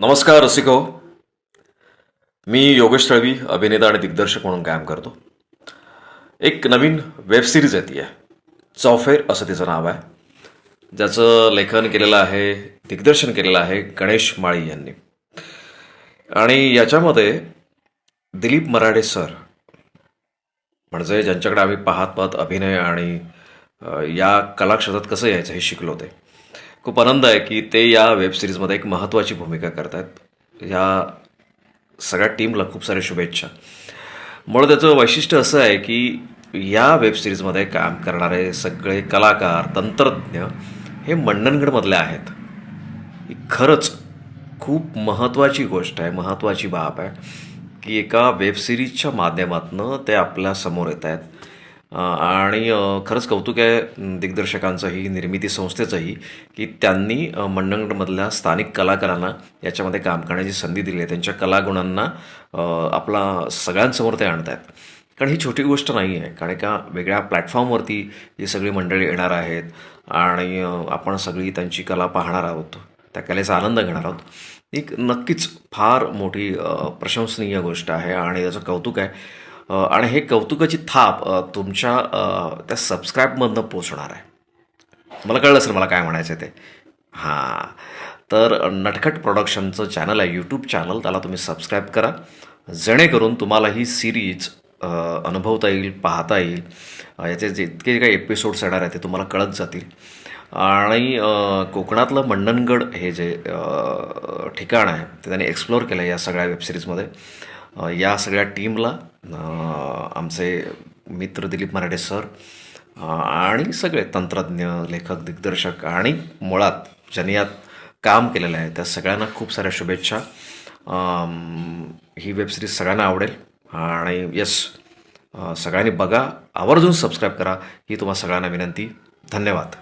नमस्कार रसिको मी योगेश तळवी अभिनेता आणि दिग्दर्शक म्हणून काम करतो. एक नवीन वेब सिरीज येते आहे. चौफेर असं तिचं नाव आहे. ज्याचं लेखन केलेलं आहे दिग्दर्शन केलेलं आहे गणेश माळी यांनी. आणि याच्यामध्ये दिलीप मराठे सर म्हणजे ज्यांच्याकडे आम्ही पाहत पाहत अभिनय आणि या कलाक्षेत्रात कसं यायचं हे शिकलो ते. खूप आनंद आहे की ते या वेब सिरीजमध्ये एक महत्त्वाची भूमिका करत आहेत या सगळ्या टीमला खूप साऱ्या शुभेच्छा. मुळं त्याचं वैशिष्ट्य असं आहे की या वेब सिरीजमध्ये काम करणारे सगळे कलाकार तंत्रज्ञ हे मंडणगडमधले आहेत. ही खरंच खूप महत्त्वाची गोष्ट आहे महत्त्वाची बाब आहे की एका वेब सिरीजच्या माध्यमातून ते आपल्यासमोर येत आहेत आणि खरंच कौतुक आहे दिग्दर्शकांचंही निर्मिती संस्थेचंही की त्यांनी मंडंगडमधल्या मंडणगडमधल्या स्थानिक कलाकारांना याच्यामध्ये काम करण्याची संधी दिली आहे. त्यांच्या कलागुणांना आपला सगळ्यांसमोर ते आणत आहेत कारण ही छोटी गोष्ट नाही आहे. कारण एका वेगळ्या प्लॅटफॉर्मवरती ही सगळी मंडळी येणार आहेत आणि आपण सगळी त्यांची कला पाहणार आहोत. त्या कलेचा आनंद घेणार आहोत. एक नक्कीच फार मोठी प्रशंसनीय गोष्ट आहे आणि त्याचं कौतुक आहे. आणि हे कौतुकाची थाप तुमच्या त्या सबस्क्राईबमधनं पोचणार आहे. मला कळलं सर मला काय म्हणायचं आहे ते. हां. तर नटखट प्रोडक्शनचं चॅनल आहे यूट्यूब चॅनल त्याला तुम्ही सबस्क्राईब करा. जेणेकरून तुम्हाला ही सिरीज अनुभवता येईल पाहता येईल. याचे जितके काही एपिसोड्स येणार आहेत ते तुम्हाला कळत जातील. आणि कोकणातलं मंडणगड हे जे ठिकाण आहे ते त्यांनी एक्सप्लोअर केलं आहे या सगळ्या वेबसिरीजमध्ये या सगळ्या टीमला आमचे मित्र दिलीप मराठे सर आणि सगळे तंत्रज्ञ लेखक दिग्दर्शक आणि मुळात ज्यांनी यात काम केलेलं आहे त्या सगळ्यांना खूप साऱ्या शुभेच्छा. ही वेबसिरीज सगळ्यांना आवडेल. आणि येस सगळ्यांनी बघा आवर्जून सबस्क्राईब करा. ही तुम्हाला सगळ्यांना विनंती. धन्यवाद.